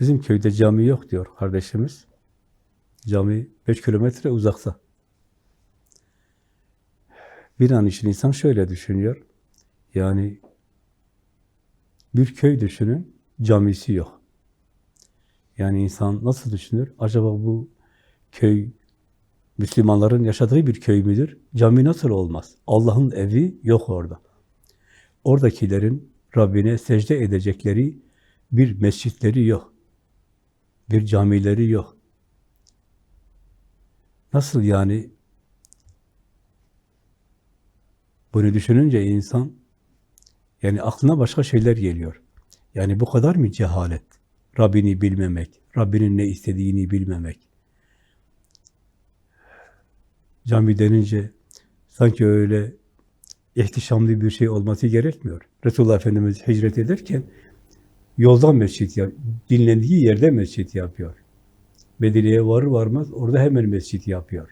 Bizim köyde cami yok diyor kardeşimiz. Cami 5 kilometre uzakta. Bir an için insan şöyle düşünüyor. Yani bir köy düşünün, camisi yok. Yani insan nasıl düşünür? Acaba bu köy Müslümanların yaşadığı bir köy müdür? Cami nasıl olmaz? Allah'ın evi yok orada. Oradakilerin Rabbine secde edecekleri bir mescitleri yok. Bir camileri yok. Nasıl yani? Bunu düşününce insan yani aklına başka şeyler geliyor. Yani bu kadar mı cehalet? Rabbini bilmemek, Rabbinin ne istediğini bilmemek. Cami denince sanki öyle ihtişamlı bir şey olması gerekmiyor. Resulullah Efendimiz hicret ederken yoldan mescit yap, dinlendiği yerde mescit yapıyor. Medine'ye varır varmaz orada hemen mescit yapıyor.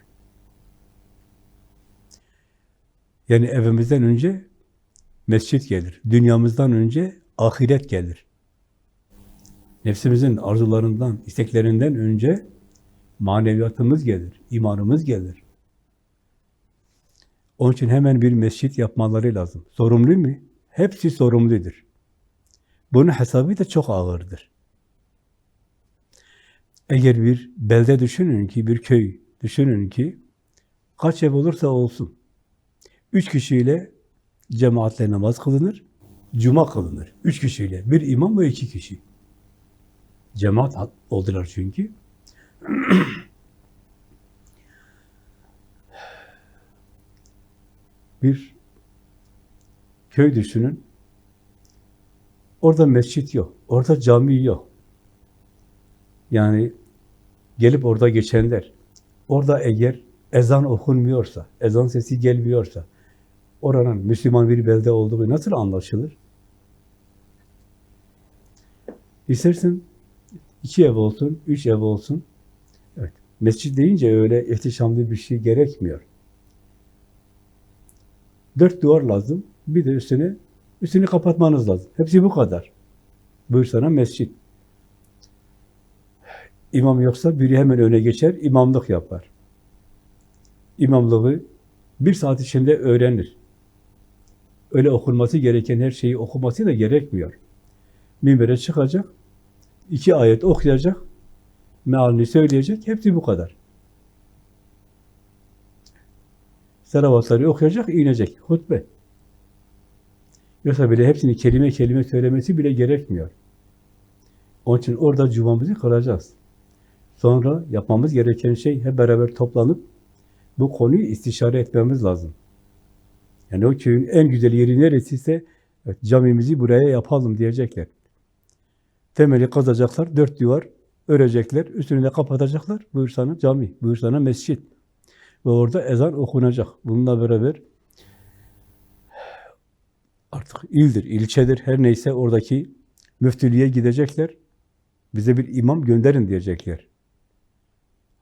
Yani evimizden önce mescit gelir. Dünyamızdan önce ahiret gelir. Nefsimizin arzularından, isteklerinden önce maneviyatımız gelir, imanımız gelir. Onun için hemen bir mescit yapmaları lazım. Sorumlu mu? Hepsi sorumludur. Bunun hesabı da çok ağırdır. Eğer bir belde düşünün ki, bir köy düşünün ki, kaç ev olursa olsun, üç kişiyle cemaatle namaz kılınır, cuma kılınır. Üç kişiyle, bir imam ve iki kişi. Cemaat oldular çünkü. bir köy düşünün. Orada mescit yok. Orada cami yok. Yani gelip orada geçenler, orada eğer ezan okunmuyorsa, ezan sesi gelmiyorsa, oranın Müslüman bir belde olduğu nasıl anlaşılır? İstersen iki ev olsun, üç ev olsun. Evet. Mescit deyince öyle ihtişamlı bir şey gerekmiyor. Dört duvar lazım. Bir de üstüne üstünü kapatmanız lazım. Hepsi bu kadar. Buyur sana mescit. İmam yoksa biri hemen öne geçer, imamlık yapar. İmamlığı bir saat içinde öğrenir. Öyle okunması gereken her şeyi okuması da gerekmiyor. Minbere çıkacak, iki ayet okuyacak, mealini söyleyecek, hepsi bu kadar. Salavatları okuyacak, inecek, hutbe. Yoksa bile hepsini kelime kelime söylemesi bile gerekmiyor. Onun için orada cumamızı kılacağız. Sonra yapmamız gereken şey hep beraber toplanıp bu konuyu istişare etmemiz lazım. Yani o köyün en güzel yeri neresiyse evet, camimizi buraya yapalım diyecekler. Temeli kazacaklar, dört duvar örecekler, üstünü de kapatacaklar. Buyur sana cami, buyur sana mescit. Ve orada ezan okunacak. Bununla beraber artık ildir, ilçedir, her neyse oradaki müftülüğe gidecekler. Bize bir imam gönderin diyecekler.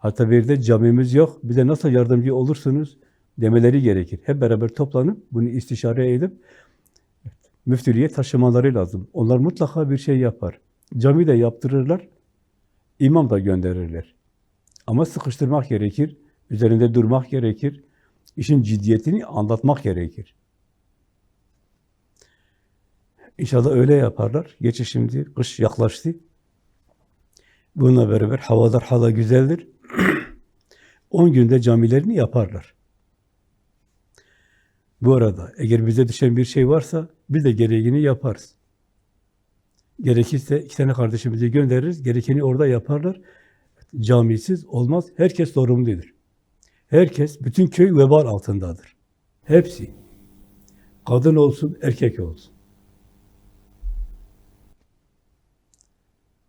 Hatta bir de camimiz yok, bize nasıl yardımcı olursunuz demeleri gerekir. Hep beraber toplanıp bunu istişare edip müftülüğe taşımaları lazım. Onlar mutlaka bir şey yapar. Cami de yaptırırlar, imam da gönderirler. Ama sıkıştırmak gerekir, üzerinde durmak gerekir, işin ciddiyetini anlatmak gerekir. İnşallah öyle yaparlar. Geçi şimdi, kış yaklaştı. Bununla beraber havalar hala güzeldir. 10 günde camilerini yaparlar. Bu arada eğer bize düşen bir şey varsa biz de gereğini yaparız. Gerekirse iki tane kardeşimizi göndeririz, gerekeni orada yaparlar. Camisiz olmaz, herkes sorumludur. Herkes, bütün köy vebal altındadır. Hepsi. Kadın olsun, erkek olsun.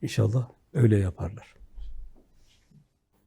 İnşallah öyle yaparlar.